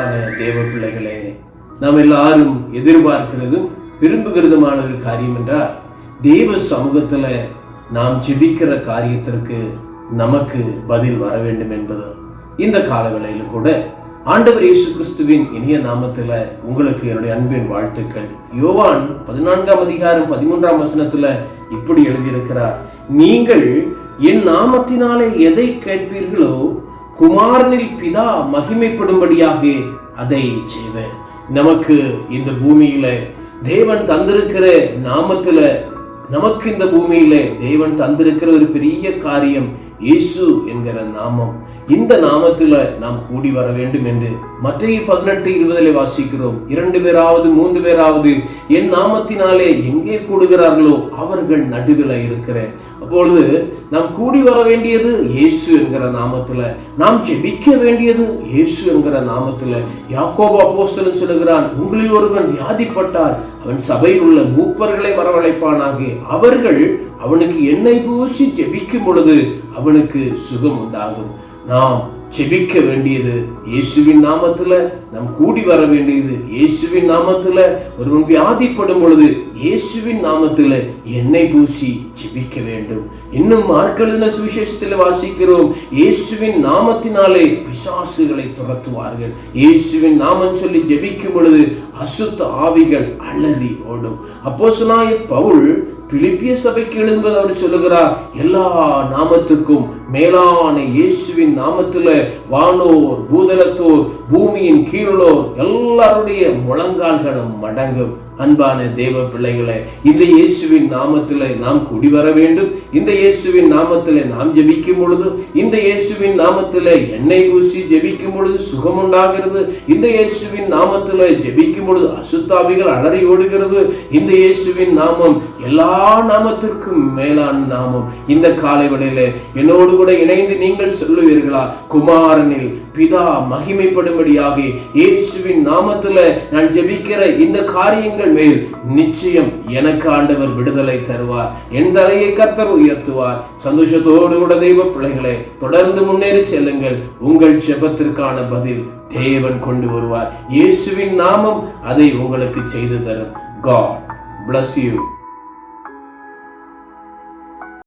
அன்பான தேவ பிள்ளைகளே நாம் எல்லாரும் எதிர்பார்க்கிறதும் விரும்புகிறதுமான ஒரு காரியம் என்றால் தேவ சமூகத்தில் நாம் ஜெபிக்கிற காரியத்திற்கு நமக்கு பதில் வர வேண்டும் என்பது. இந்த காலவேளையில் கூட ஆண்டவர் இயேசு கிறிஸ்துவின் இனிய நாமத்தில் உங்களுக்கு என்னுடைய அன்பின் வாழ்த்துக்கள். யோவான் பதினான்காம் அதிகாரம் பதிமூன்றாம் வசனத்தில் இப்படி எழுதியிருக்கிறார் நீங்கள் என் நாமத்தினாலே எதை கேட்பீர்களோ குமாரனில் பிதா மகிமைப்படும்படியாக அதை செய்வேன். நமக்கு இந்த பூமியில தேவன் தந்திருக்கிற நாமத்துல நமக்கு இந்த பூமியில தேவன் தந்திருக்கிற ஒரு பெரிய காரியம் இயேசு என்கிற நாமம். இந்த நாமத்துல நாம் கூடி வர வேண்டும் என்று மத்திய பதினெட்டு இருபதிலே வாசிக்கிறோம். இரண்டு பேராவது மூன்று பேராவது என் நாமத்தினாலே எங்கே கூடுகிறார்களோ அவர்கள் நடுவில் இருக்கிறேன் அப்பொழுது நாம் கூடி வர வேண்டியது இயேசு என்கிற நாமத்துல. நாம் ஜெபிக்க வேண்டியது இயேசு என்கிற நாமத்துல. யாக்கோபா அப்போஸ்தலன் சொல்லுகிறான் உங்களில் ஒருவன் வியாதிப்பட்டால் அவன் சபையில் உள்ள மூப்பர்களை வரவழைப்பானாக. அவர்கள் அவனுக்கு எண்ணெய் பூசி ஜெபிக்கும் பொழுது அவனுக்கு சுகம் உண்டாகும் நாம் ஜெபிக்க வேண்டியது இயேசுவின் நாமத்துல நாம் கூடி வர வேண்டியது இயேசுவின் நாமத்துல. ஒருவன் வியாதிப்படும் பொழுது இயேசுவின் நாமத்துல எண்ணெய் பூசி ஜெபிக்க வேண்டும். இன்னும் மார்க்கெழுதின சுவிசேஷத்தில் வாசிக்கிறோம் இயேசுவின் நாமத்தினாலே பிசாசுகளை துரத்துவார்கள். இயேசுவின் நாமம் சொல்லி ஜெபிக்கும் பொழுது அசுத்த ஆவிகள் அலறி ஓடும். அப்போ பவுல் பிலிப்பிய சபைக்கு எழும்பது அவர் சொல்லுகிறார். எல்லா நாமத்துக்கும் மேலான இயேசுவின் நாமத்துல வானோர் பூதலத்தோர் பூமியின் கீழோர் எல்லாருடைய முழங்கால்களும் மடங்கும். அன்பான தேவ பிள்ளைகளை இந்த இயேசுவின் நாமத்தில் நாம் குடிவர வேண்டும். இந்த இயேசுவின் நாமத்தில் நாம் ஜெபிக்கும் பொழுது இந்த இயேசுவின் நாமத்தில் எண்ணெய் பூசி ஜெபிக்கும் பொழுது சுகம் உண்டாகிறது இந்த இயேசுவின் நாமத்தில் ஜெபிக்கும் பொழுது அசுத்தாவிகள் அலறி ஓடுகிறது. இந்த இயேசுவின் நாமம் எல்லா நாமத்திற்கும் மேலான நாமம். இந்த காலை வழியில என்னோடு கூட இணைந்து நீங்கள் சொல்லுவீர்களா? குமாரனில் பிதா மகிமைப்படும்படியாக இயேசுவின் நாமத்துல நான் ஜெபிக்கிற இந்த காரியங்கள் மேல் நிச்சயம் எனக்கு ஆண்டவர் விடுதலை தருவார். என் தலையை கர்த்தர் உயர்த்துவார். சந்தோஷத்தோடு கூட தெய்வ பிள்ளைகளை தொடர்ந்து முன்னேறி செல்லுங்கள். உங்கள் செபத்திற்கான பதில் தேவன் கொண்டு வருவார். இயேசுவின் நாமம் அதை உங்களுக்கு செய்து தரும். God bless you.